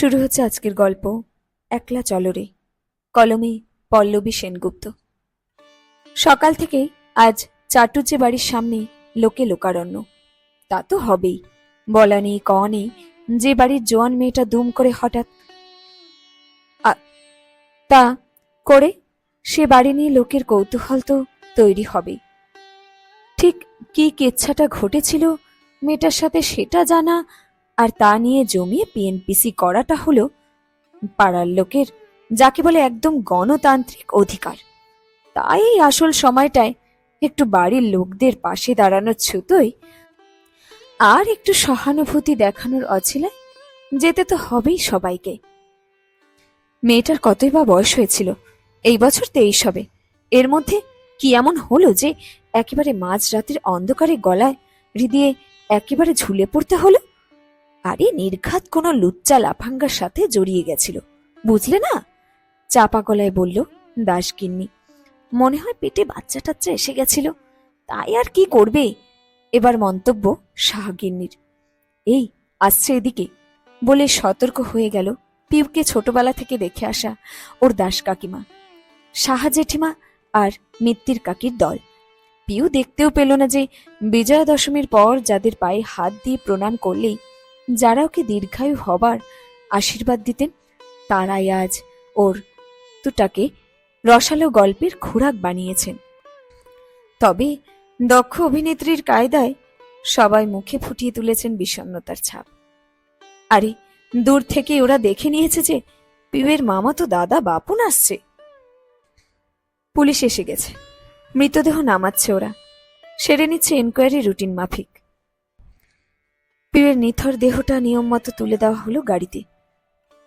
শুরু হচ্ছে আজকের গল্প। একলা চলরে কলমে পল্লবী সেনগুপ্ত। সকাল থেকেই আজ চাটুজ্জে বাড়ির সামনে লোকে লোকারণ্য। তা তো হবেই। বলা নেই ক নেই, যে বাড়ির জোয়ান মেয়েটা দুম করে হঠাৎ তা করে সে বাড়ি নিয়ে লোকের কৌতূহল তো তৈরি হবে ঠিক কি কেচ্ছাটা ঘটেছিল, মেয়েটার সাথে সেটা জানা আর তা নিয়ে জমিয়ে পিএনপিসি করাটা হলো পাড়ার লোকের, যাকে বলে একদম গণতান্ত্রিক অধিকার। তাই এই আসল সময়টায় একটু বাড়ির লোকদের পাশে দাঁড়ানোর ছুতোই আর একটু সহানুভূতি দেখানোর অছিলায় যেতে তো হবেই সবাইকে। মেয়েটার কতই বা বয়স হয়েছিল, এই বছর তেইশ হবে। এর মধ্যে কি এমন হলো যে একেবারে মাঝ রাতের অন্ধকারে গলায় হৃদয়ে একেবারে ঝুলে পড়তে হলো? আরে নির্ঘাত কোনো লুচ্চা লাফাঙ্গার সাথে জড়িয়ে গেছিল। বুঝলে না? চাপা গলায় বলল দাসগিন্নি মনে হয় পেটে বাচ্চা টাচ্চা এসে গেছিল। তাই আর কি করবে? এবার মন্তব্য শাহগিন্নির এই, আসছে এদিকে। বলে সতর্ক হয়ে গেল পিউকে ছোটবেলা থেকে দেখে আসা ওর দাস কাকিমা। সাহা জেঠিমা আর মিত্তির কাকির দল। পিউ দেখতেও পেল না যে বিজয়া দশমীর পর যাদের পায়ে হাত দিয়ে প্রণাম করলেই যারা ওকে দীর্ঘায়ু হবার আশীর্বাদ দিতেন, তারাই আজ ওর তুটাকে রসালো গল্পের খোরাক বানিয়েছেন। তবে দক্ষ অভিনেত্রীর কায়দায় সবাই মুখে ফুটিয়ে তুলেছেন বিষণ্ণতার ছাপ। আরে, দূর থেকে ওরা দেখে নিয়েছে যে পিউয়ের মামা তো দাদা বাপুন আসছে পুলিশ এসে গেছে। মৃতদেহ নামাচ্ছে ওরা। সেরে নিচ্ছে এনকোয়ারি রুটিন মাফিক। পিউয়ের নিথর দেহটা নিয়ম মতো তুলে দেওয়া হলো গাড়িতে।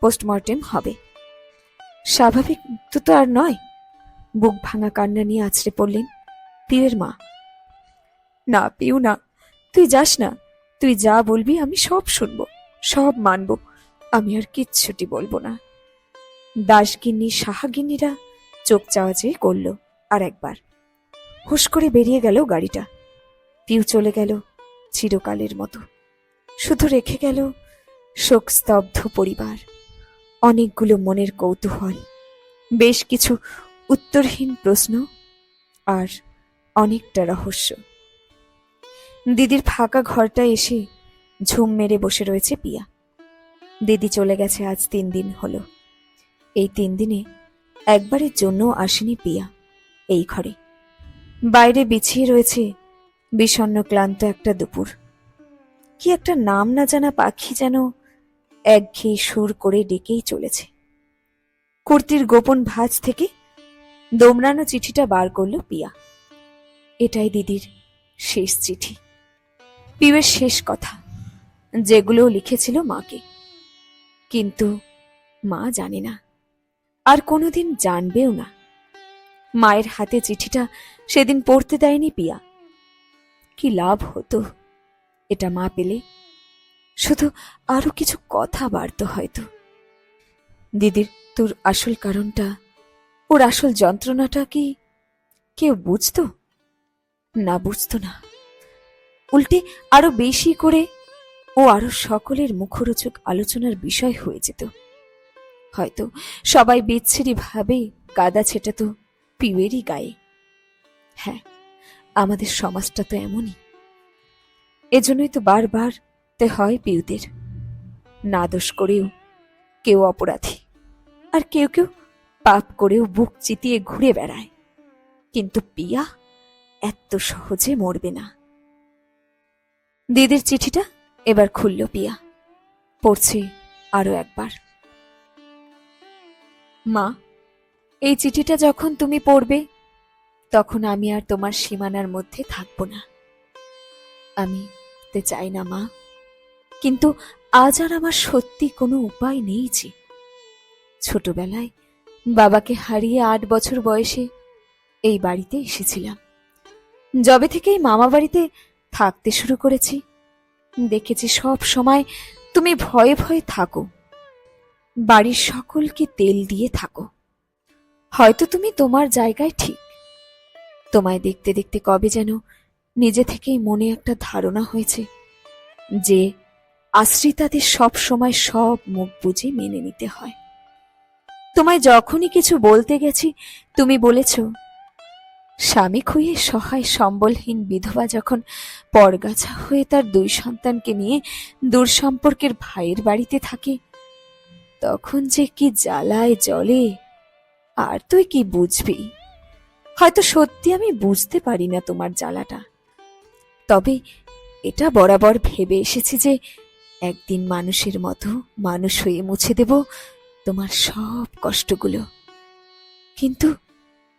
পোস্টমর্টেম হবে। স্বাভাবিক তো তো আর নয়। বুক ভাঙা কান্না নিয়ে আছড়ে পড়লেন পীরের মা। না, পিউ না, তুই যাস না। তুই যা বলবি আমি সব শুনব, সব মানব। আমি আর কিচ্ছুটি বলব না। দাসগিন্নি, সাহাগিন্নিরা চোখ চাওয়া চেয়ে করল আর একবার। হুশ করে বেরিয়ে গেল গাড়িটা। পিউ চলে গেল চিরকালের মতো। শুধু রেখে গেল শোকস্তব্ধ পরিবার, অনেকগুলো মনের কৌতূহল, বেশ কিছু উত্তরহীন প্রশ্ন আর অনেকটা রহস্য। দিদির ফাঁকা ঘরটা এসে ঝুম মেরে বসে রয়েছে পিয়া। দিদি চলে গেছে আজ তিন দিন হলো। এই তিন দিনে একবারের জন্য আসেনি পিয়া এই ঘরে। বাইরে বিছিয়ে রয়েছে বিষণ্ণ ক্লান্ত একটা দুপুর। কি একটা নাম না জানা পাখি যেন একঘেয়ে সুর করে ডেকেই চলেছে। কুর্তির গোপন ভাঁজ থেকে দোমড়ানো চিঠিটা বার করল পিয়া। এটাই দিদির শেষ চিঠি। পিউয়ের শেষ কথা যেগুলো লিখেছিল মাকে। কিন্তু মা জানে না, আর কোনোদিন জানবেও না। মায়ের হাতে চিঠিটা সেদিন পড়তে দেয়নি পিয়া। কি লাভ হতো? এটা মা পেলে। শুধু আরও কিছু কথা বাড়ত হয়তো। দিদির তোর আসল কারণটা, ওর আসল যন্ত্রণাটা কি কেউ বুঝতো? না বুঝতো না। উল্টে আরও বেশি করে ও আরও সকলের মুখরোচক আলোচনার বিষয় হয়ে যেত। হয়তো সবাই বিচ্ছিরি ভাবে কাদা ছেটাতো পিউয়েরই গায়ে। হ্যাঁ আমাদের সমাজটা তো এমনই। এজন্যই তো বারবার তে হয় পিউদের। না দোষ করেও কেউ অপরাধী, আর কেউ কেউ পাপ করেও বুক চিতিয়ে ঘুরে বেড়ায়। কিন্তু পিয়া এত সহজে মরবে না। দিদির চিঠিটা এবার খুলল পিয়া। পড়ছে আরও একবার। মা, এই চিঠিটা যখন তুমি পড়বে, তখন আমি আর তোমার সীমানার মধ্যে থাকব না। আমি তে চাই না, মা। কিন্তু আজ আর আমার সত্যি কোনো উপায় নেই যে। ছোটবেলায় বাবাকে হারিয়ে আট বছর বয়সে এই বাড়িতে এসেছিলাম। যবে থেকেই মামা বাড়িতে থাকতে শুরু করেছি। দেখেছি সব সময় তুমি ভয়ে ভয়ে থাকো। বাড়ির সকলকে তেল দিয়ে থাকো। হয়তো তুমি তোমার জায়গায় ঠিক। তোমায় দেখতে দেখতে কবে যেন নিজে থেকেই মনে একটা ধারণা হয়েছে যে আশ্রিতাদের সব সময় সব মুখ বুঝে মেনে নিতে হয়। তোমায় যখনই কিছু বলতে গেছি, তুমি বলেছ, স্বামী খুঁয়ে সহায় সম্বলহীন বিধবা যখন পরগাছা হয়ে তার দুই সন্তানকে নিয়ে দূর সম্পর্কের ভাইয়ের বাড়িতে থাকে, তখন যে কি জ্বালায় জলে, আর তুই কি বুঝবি? হয়তো সত্যি আমি বুঝতে পারি না তোমার জ্বালাটা। তবে এটা বরাবর ভেবে এসেছি যে একদিন মানুষের মতো মানুষ হয়ে মুছে দেব তোমার সব কষ্টগুলো। কিন্তু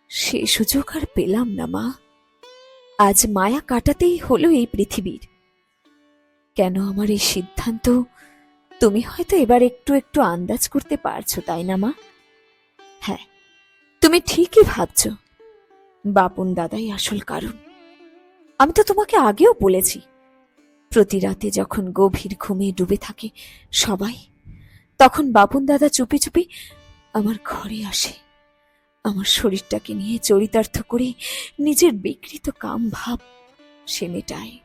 সে সুযোগ আর পেলাম না, মা। আজ মায়া কাটাতেই হলো এই পৃথিবীর। কেন আমার এই সিদ্ধান্ত? তুমি হয়তো এবার একটু একটু আন্দাজ করতে পারছ, তাই না, মা? হ্যাঁ তুমি ঠিকই ভাবছ। বাপন দাদাই আসল কারণ। আমি তো তোমাকে আগেও বলেছি। প্রতি রাতে যখন গভীর ঘুমে ডুবে থাকে সবাই, তখন বাপন দাদা চুপি চুপি আমার ঘরে আসে। আমার শরীরটাকে নিয়ে চরিতার্থ করে নিজের বিকৃত কাম ভাব সে মেটায়।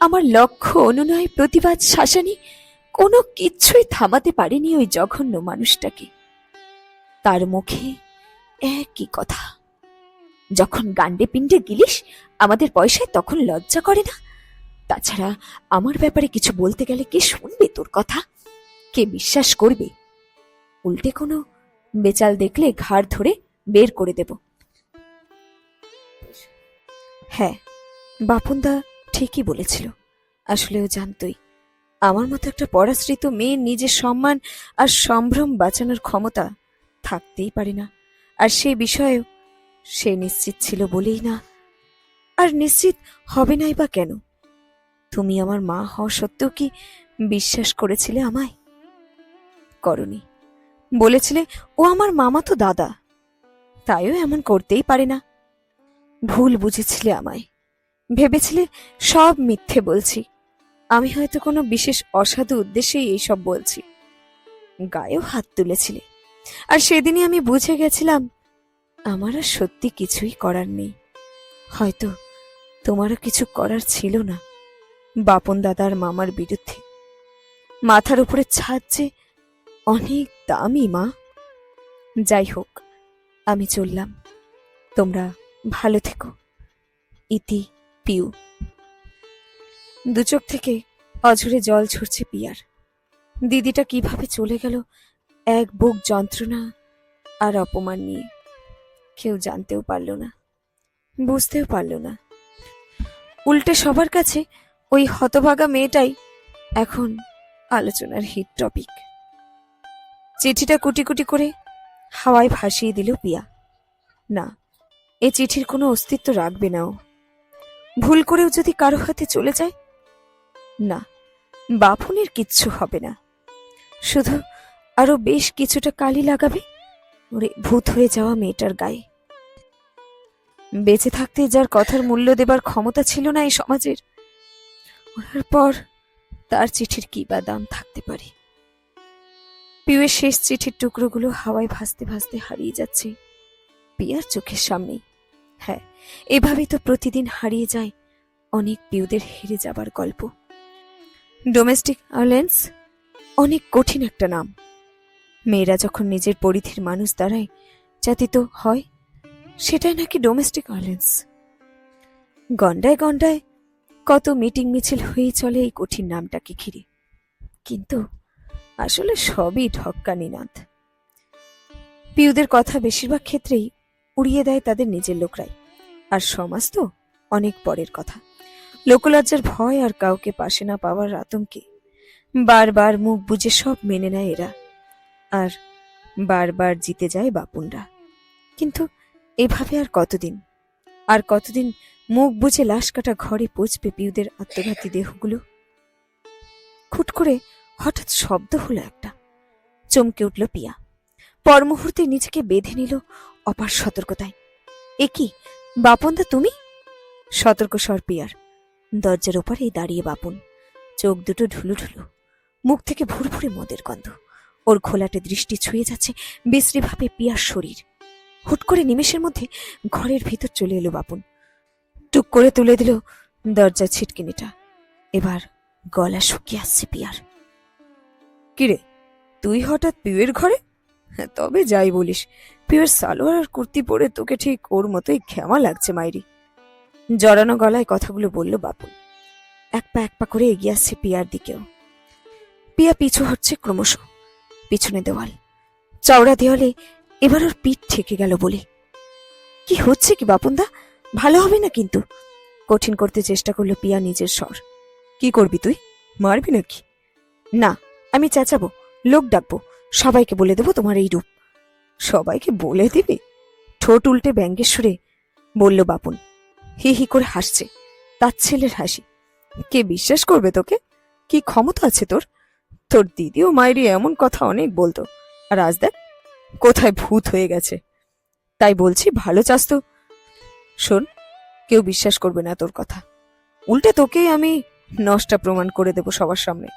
আমার লক্ষ্য, অনুনয়, প্রতিবাদ, শাসানি কোনো কিচ্ছুই থামাতে পারেনি ওই জঘন্য মানুষটাকে। তার মুখে একই কথা। যখন গান্ডে পিণ্ডে গিলিস, আমাদের পয়সায় তখন লজ্জা করে না? তাছাড়া আমার ব্যাপারে কিছু বলতে গেলে কে শুনবে তোর কথা? কে বিশ্বাস করবে? উল্টে কোনো বেচাল দেখলে ঘাড় ধরে বের করে দেব। হ্যাঁ বাপনদা ঠিকই বলেছিল। আসলে ও জানতই। আমার মতো একটা পরাশ্রিত মেয়ের নিজের সম্মান আর সম্ভ্রম বাঁচানোর ক্ষমতা থাকতেই পারে না। আর সে বিষয়েও সে নিশ্চিত ছিল বলেই না। আর নিশ্চিত হবে নাই বা কেন? তুমি আমার মা হওয়া সত্ত্বেও কি বিশ্বাস করেছিলে আমায়? করনি বলেছিলে, ও আমার মামা তো দাদা। তাইও এমন করতেই পারে না। ভুল বুঝেছিলে আমায়। ভেবেছিলে সব মিথ্যে বলছি। আমি হয়তো কোনো বিশেষ অসাধু উদ্দেশ্যেই এইসব বলছি। গায়েও হাত তুলেছিলে। আর সেদিনই আমি বুঝে গেছিলাম আমার আর সত্যি কিছুই করার নেই। হয়তো তোমারও কিছু করার ছিল না। বাপন দাদার মামার বিরুদ্ধে। মাথার উপরে ছাদ যে অনেক দামি, মা। যাই হোক, আমি চললাম। তোমরা ভালো থেকো। ইতি পিউ। দুচোখ থেকে অঝরে জল ঝরছে পিয়ার। দিদিটা কীভাবে চলে গেল, এক বুক যন্ত্রণা আর অপমান নিয়ে। কেউ জানতেও পারল না, বুঝতেও পারল না। উল্টে সবার কাছে ওই হতভাগা মেয়েটাই এখন আলোচনার হিট টপিক চিঠিটা কুটি কুটি করে হাওয়ায় ভাসিয়ে দিল পিয়া। না, এ চিঠির কোনো অস্তিত্ব রাখবে না ও। ভুল করেও যদি কারও হাতে চলে যায়, না, বাপুনের কিচ্ছু হবে না। শুধু আরও বেশ কিছুটা কালি লাগাবে ওরে, ভূত হয়ে যাওয়া মেয়েটার গায়ে। বেঁচে থাকতে যার কথার মূল্য দেবার ক্ষমতা ছিল না এই সমাজের, ওনার পর তার চিঠির কি বা দাম থাকতে পারে? পিউয়ের শেষ চিঠির টুকরোগুলো হাওয়ায় ভাসতে ভাসতে হারিয়ে যাচ্ছে পিয়ার চোখের সামনেই। হ্যাঁ এভাবেই তো প্রতিদিন হারিয়ে যায় অনেক পিউদের হেরে যাবার গল্প। ডোমেস্টিক ভায়োলেন্স অনেক কঠিন একটা নাম। মেয়েরা যখন নিজের পরিধির মানুষ দ্বারাই জাতিত হয়, সেটাই নাকি ডোমেস্টিক ভায়োলেন্স গন্ডায় গন্ডায় কত মিটিং মিছিল হয়ে চলে এই কঠিন নামটাকে ঘিরে। কিন্তু আসলে সবই ঢক্কানি নাথ। পিউদের কথা বেশিরভাগ ক্ষেত্রেই উড়িয়ে দেয় তাদের নিজের লোকরাই। আর সমাজ তো অনেক পরের কথা। লোকলজ্জার ভয় আর কাউকে পাশে না পাওয়ার আতঙ্কে বারবার মুখ বুজে সব মেনে নেয় এরা। আর বারবার জিতে যায় বাপুনরা। কিন্তু এভাবে আর কতদিন? আর কতদিন মুখ বুঝে লাশ কাটা ঘরে পচবে পিউদের আত্মঘাতী দেহগুলো? খুট করে হঠাৎ শব্দ হলো একটা। চমকে উঠল পিয়া। পর মুহূর্তে নিজেকে বেঁধে নিল অপার সতর্কতায়। এ কি, বাপনদা তুমি? সতর্ক স্বর পিয়ার। দরজার ওপারেই দাঁড়িয়ে বাপন। চোখ দুটো ঢুলু ঢুলু মুখ থেকে ভুরভুরে মদের গন্ধ। ওর ঘোলাটে দৃষ্টি ছুঁয়ে যাচ্ছে বিশ্রীভাবে পিয়ার শরীর। হুট করে নিমেষের মধ্যে ঘরের ভিতর চলে এলো বাপুন। টুক করে তুলে দিল দরজার ছিটকিনিটা। এবার গলা শুকিয়ে আসছে পিয়ার। কিরে তুই হঠাৎ পিউয়ের ঘরে? হ্যাঁ, তবে যাই বলিস পিউয়ের সালোয়ার আর কুর্তি পরে তোকে ঠিক ওর মতোই ক্ষমা লাগছে মাইরি। জড়ানো গলায় কথাগুলো বলল বাপু এক পা এক পা করে এগিয়ে আসছে পিয়ার দিকেও। পিয়া পিছু হচ্ছে ক্রমশ। পিছনে দেওয়াল। চওড়া দেওয়ালে এবার ওর পিঠ ঠেকে গেল বলে। কি হচ্ছে কি বাপুনদা? ভালো হবে না কিন্তু? কঠিন করতে চেষ্টা করল পিয়া নিজের স্বর। কি করবি তুই? মারবি নাকি? না, আমি চেঁচাবো, লোক ডাকবো, সবাইকে বলে দেবো তোমার এই রূপ। সবাইকে বলে দিবি? ঠোঁট উল্টে ব্যঙ্গের সুরে বলল বাপুন। হি হি করে হাসছে, তার ছেলের হাসি। কে বিশ্বাস করবে তোকে? কি ক্ষমতা আছে তোর? তোর দিদি ও মায়েরই এমন কথা অনেক বলতো। আর আজ দেখ, কোথায় ভূত হয়ে গেছে। তাই বলছি, ভালো চাস তো। শোন, কেউ বিশ্বাস করবে না তোর কথা। উল্টে তোকেই আমি নষ্টা প্রমাণ করে দেব সবার সামনে।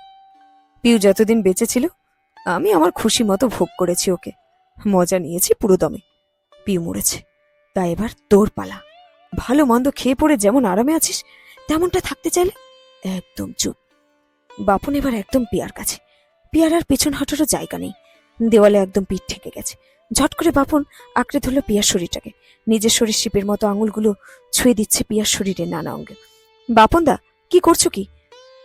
পিউ যতদিন বেঁচে ছিল, আমি আমার খুশি মতো ভোগ করেছি ওকে। মজা নিয়েছি পুরো দমে। পিউ মরেছে। তাই এবার তোর পালা। ভালো মন্দ খেয়ে পড়ে যেমন আরামে আছিস, তেমনটা থাকতে চাইলে একদম চুপ। বাপন এবার একদম পিয়ার কাছে। পিয়ার আর পেছন হাঁটারও জায়গা নেই। দেওয়ালে একদম পিঠ ঠেকে গেছে। ঝট করে বাপন আঁকড়ে ধরল পিয়ার শরীরটাকে। নিজের শরীর শিপের মতো আঙুলগুলো ছুঁয়ে দিচ্ছে পিয়ার শরীরের নানা অঙ্গে। বাপনদা, কি করছ কি?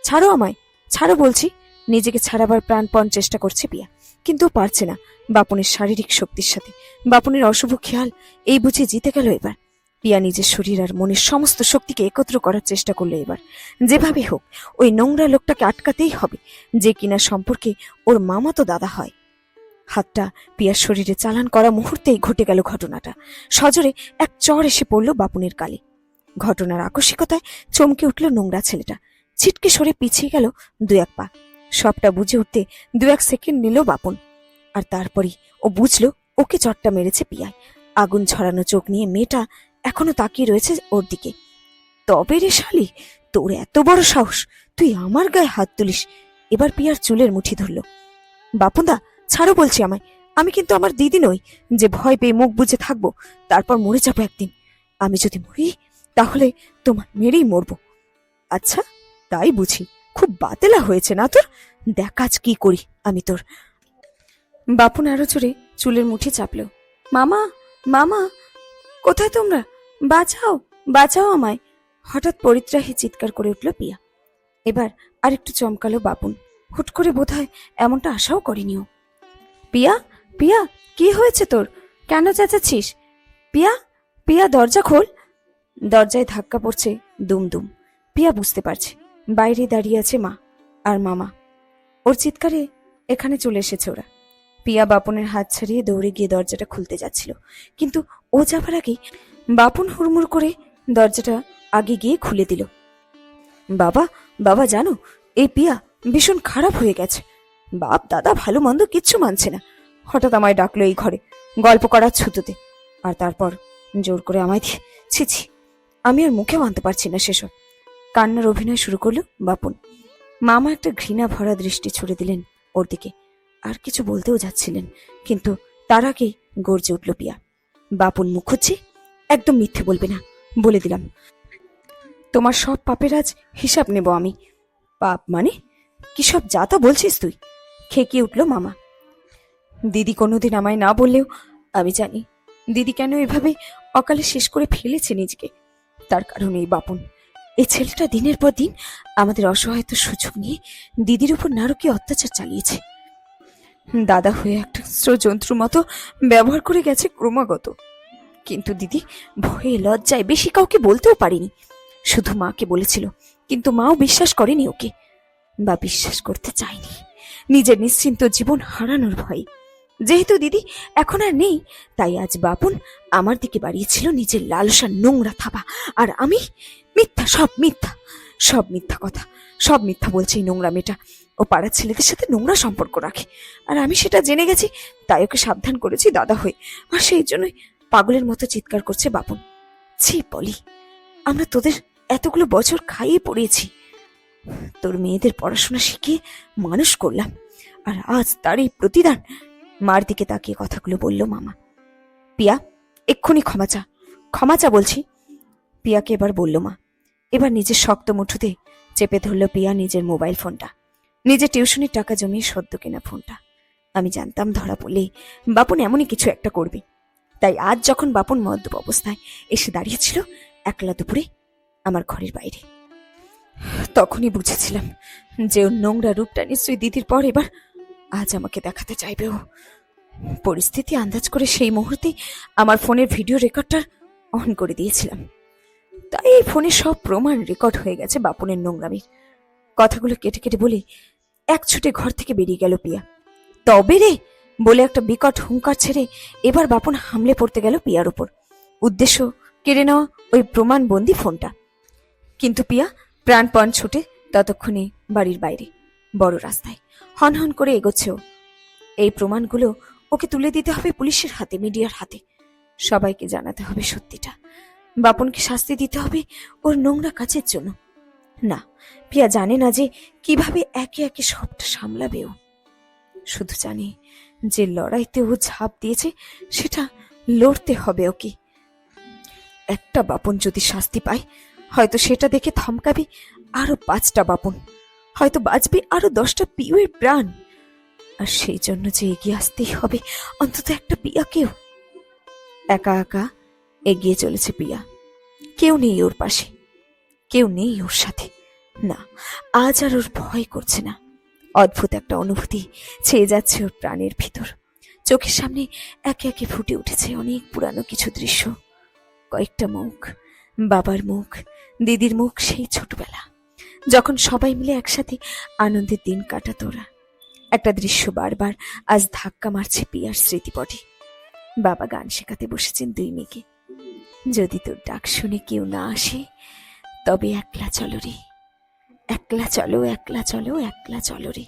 ছাড়ো আমায়, ছাড়ো বলছি। নিজেকে ছাড়াবার প্রাণপণ চেষ্টা করছে পিয়া, কিন্তু পারছে না বাপনের শারীরিক শক্তির সাথে। বাপনের অশুভ খেয়াল এই বুঝে জিতে গেল এবার। পিয়া নিজের শরীর আর মনের সমস্ত শক্তিকে একত্র করার চেষ্টা করল এবার। যেভাবে হোক, ওই নোংরা লোকটাকে আটকাতেই হবে, যে কিনা সম্পর্কে ওর মামা তো দাদা হয়। হাতটা পিয়ার শরীরে চালান করা মুহূর্তেই ঘটে গেল ঘটনাটা। সজোরে এক চর এসে পড়ল বাপুনের কালে ঘটনার আকস্মিকতায় চমকে উঠল নোংরা ছেলেটা। ছিটকে সরে পিছিয়ে গেল দু এক পা। সবটা বুঝে উঠতে দু এক সেকেন্ড নিল বাপন। আর তারপরই ও বুঝলো ওকে চটটা মেরেছে পিয়ায়। আগুন ছড়ানো চোখ নিয়ে মেয়েটা এখনও তাকিয়ে রয়েছে ওর দিকে। তবে রে শালি, তোর এত বড় সাহস, তুই আমার গায়ে হাত তুলিস। এবার পিয়ার চুলের মুঠি ধরল। বাপুদা ছাড়ো বলছি আমায়, আমি কিন্তু আমার দিদি নই, যে ভয় পেয়ে মুখ বুজে থাকব, তারপর মরে যাব একদিন। আমি যদি মরি, তাহলে তোমার মেরেই মরবো। আচ্ছা তাই বুঝি, খুব বাতেলা হয়েছে না তোর? দেখ আজ কি করি আমি তোর। বাপুন আরও জোরে চুলের মুঠি চাপলো। মামা মামা, কোথায় তোমরা? বাঁচাও বাঁচাও আমায়। হঠাৎ পরিত্রাহী চিৎকার করে উঠল পিয়া। এবার আর একটু চমকালো বাপুন। হুট করে বোধহয় এমনটা আশাও করেনি ও পিয়া পিয়া, কি হয়েছে তোর? কেন চেঁচাচ্ছিস? পিয়া পিয়া, দরজা খোল। দরজায় ধাক্কা পড়ছে দুম দুম পিয়া বুঝতে পারছে, বাইরে দাঁড়িয়ে আছে মা আর মামা। ওর চিৎকারে এখানে চলে এসেছে ওরা। পিয়া বাপনের হাত ছাড়িয়ে দৌড়ে গিয়ে দরজাটা খুলতে যাচ্ছিল। কিন্তু ও যাবার আগেই বাপন হুড়মুড় করে দরজাটা আগে গিয়ে খুলে দিল। বাবা বাবা, জানো, এই পিয়া ভীষণ খারাপ হয়ে গেছে। বাপ, দাদা ভালো মন্দ কিচ্ছু মানছে না। হঠাৎ আমায় ডাকলো এই ঘরে, গল্প করার ছুতোতে। আর তারপর জোর করে আমায় দিয়ে, ছি ছি, আমি আর মুখে মানতে পারছি না সেসব। কান্নার অভিনয় শুরু করল বাপুন। মামা একটা ঘৃণা ভরা দৃষ্টি ছুড়ে দিলেন ওর দিকে। আর কিছু বলতেও যাচ্ছিলেন, কিন্তু তার আগেই গর্জে উঠল পিয়া। বাপুন মুখ হচ্ছে একদম মিথ্যে বলবে না। বলে দিলাম। তোমার সব পাপের আজ হিসাব নেব আমি। পাপ মানে? কি সব যা তা বলছিস তুই? খেকিয়ে উঠল মামা। দিদি কোনোদিন আমায় না বললেও আমি জানি, দিদি কেন এভাবে অকালে শেষ করে ফেলেছে নিজেকে। তার কারণ এই বাপন। এই ছেলেটা দিনের পর দিন আমাদের অসহায়তার সুযোগ নিয়ে দিদির উপর নারকীয় অত্যাচার চালিয়েছে। দাদা হয়ে একটা যন্ত্র মতো ব্যবহার করে গেছে ক্রমাগত। কিন্তু দিদি, ভয়ে লজ্জায় বেশি কাউকে বলতেও পারিনি। শুধু মাকে বলেছিল, কিন্তু মাও বিশ্বাস করেনি ওকে। বা বিশ্বাস করতে চায়নি। নিজের নিশ্চিন্ত জীবন হারানোর ভয়ে। যেহেতু দিদি এখন আর নেই, তাই আজ বাপুন আমার দিকে বাড়িয়েছিল নিজের লালসার নোংরা থাবা। আর আমি মিথ্যা, সব মিথ্যা সব মিথ্যা কথা, সব মিথ্যা বলছে এই নোংরা মেয়েটা। ও পাড়ার ছেলেদের সাথে নোংরা সম্পর্ক রাখে। আর আমি সেটা জেনে গেছি, তাই ওকে সাবধান করেছি দাদা হয়ে। আর সেই জন্যই পাগলের মতো চিৎকার করছে বাপন। ছি বলি আমরা তোদের এতগুলো বছর খাইয়ে পড়িয়েছি। তোর মেয়েদের পড়াশোনা শিখিয়ে মানুষ করলাম, আর আজ তারই প্রতিদান। মার দিকে তাকিয়ে কথাগুলো বলল মামা। পিয়া, এক্ষুনি ক্ষমা চা ক্ষমা চা বলছি। পিয়াকে এবার বলল মা, এবার নিজের শক্ত মুঠোতে চেপে ধরল পিয়া নিজের মোবাইল ফোনটা। নিজের টিউশনের টাকা জমিয়ে সদ্য কেনা ফোনটা। আমি জানতাম ধরা পড়লে বাপন এমনই কিছু একটা করবে। তাই আজ যখন বাপন মদ্যপ অবস্থায় এসে দাঁড়িয়েছিল, একলা দুপুরে আমার ঘরের বাইরে। তখনই বুঝেছিলাম যে ওর নোংরা রূপটা নিশ্চয়ই দিদির পর এবার আজ আমাকে দেখাতে চাইবে ও। পরিস্থিতি আন্দাজ করে সেই মুহূর্তে আমার ফোনের ভিডিও রেকর্ডটা অন করে দিয়েছিলাম। তাই এই ফোনে সব প্রমাণ রেকর্ড হয়ে গেছে বাপনের নোংরামির। কথাগুলো কেটে কেটে বলে, এক ছুটে ঘর থেকে বেরিয়ে গেল পিয়া। তবে রে বলে একটা বিকট হুঙ্কার ছেড়ে এবার বাপন হামলে পড়তে গেল পিয়ার উপর। উদ্দেশ্য কেড়ে নেওয়া ওই প্রমাণবন্দি ফোনটা। কিন্তু পিয়া প্রাণপণ ছুটে ততক্ষণে বাড়ির বাইরে, বড় রাস্তায়। হন হন করে এগোচ্ছেও এই প্রমাণগুলো ওকে তুলে দিতে হবে পুলিশের হাতে, মিডিয়ার হাতে। সবাইকে জানাতে হবে সত্যিটা। বাপনকে শাস্তি দিতে হবে ওর নোংরা কাজের জন্য। না, পিয়া জানে না যে কীভাবে একে একে সবটা সামলাবে ও। শুধু জানে যে লড়াইতে ও ঝাঁপ দিয়েছে, সেটা লড়তে হবে ওকে। একটা বাপন যদি শাস্তি পায়, হয়তো সেটা দেখে থমকাবে আরও পাঁচটা বাপন, হয়তো বাঁচবে আরও দশটা পিউয়ের প্রাণ। আর সেই জন্য যে এগিয়ে আসতেই হবে, অন্তত একটা পিয়াকেও। একা একা এগিয়ে চলেছে পিয়া। কেউ নেই ওর পাশে, কেউ নেই ওর সাথে। না, আজ আর ওর ভয় করছে না। অদ্ভুত একটা অনুভূতি ছেয়ে যাচ্ছে ওর প্রাণের ভিতর। চোখের সামনে একে একে ফুটে উঠেছে অনেক পুরানো কিছু দৃশ্য। কয়েকটা মুখ, বাবার মুখ, দিদির মুখ, সেই ছোটবেলা। যখন সবাই মিলে একসাথে আনন্দের দিন কাটাত ওরা। একটা দৃশ্য বারবার আজ ধাক্কা মারছে পিয়ার স্মৃতিপটে। বাবা গান শেখাতে বসেছেন দুই মেয়েকে। যদি তোর ডাক শুনে কেউ না আসে, তবে একলা চলো রে। একলা চলো একলা চলো একলা চলো রে।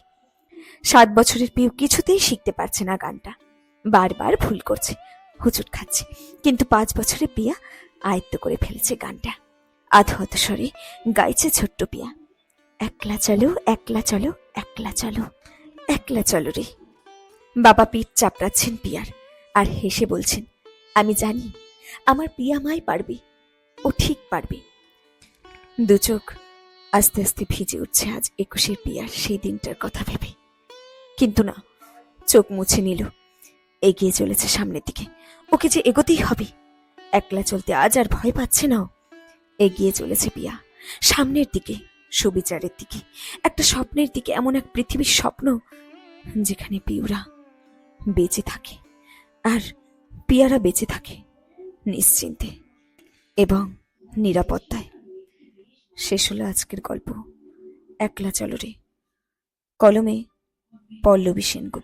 সাত বছরের পিউ কিছুতেই শিখতে পারছে না গানটা। বারবার ভুল করছে, হুচুট খাচ্ছে। কিন্তু পাঁচ বছরের পিয়া আয়ত্ত করে ফেলেছে গানটা। আধো স্বরে গাইছে ছোট্ট পিয়া। একলা চলো একলা চলো একলা চলো একলা চলো রে। বাবা পিঠ চাপড়াচ্ছেন পিয়ার আর হেসে বলছেন, আমি জানি, আমার পিয়া মাই পারবে, ও ঠিক পারবে। দু চোখ আস্তে আস্তে ভিজে উঠছে আজ একুশের পিয়ার সেই দিনটার কথা ভেবে। কিন্তু না, চোখ মুছে নিল। এগিয়ে চলেছে সামনের দিকে। ওকে যে এগোতেই হবে, একলা চলতে আজ আর ভয় পাচ্ছে না এগিয়ে চলেছে পিয়া সামনের দিকে, সুবিচারের দিকে। একটা স্বপ্নের দিকে এমন এক পৃথিবীর স্বপ্ন যেখানে পিউরা বেঁচে থাকে আর পিয়ারা বেঁচে থাকে নিশ্চিন্তে এবং নিরাপত্তায়। শেষ হলো আজকের গল্প। একলা চলরে কলমে পল্লবী সেনগুপ্ত।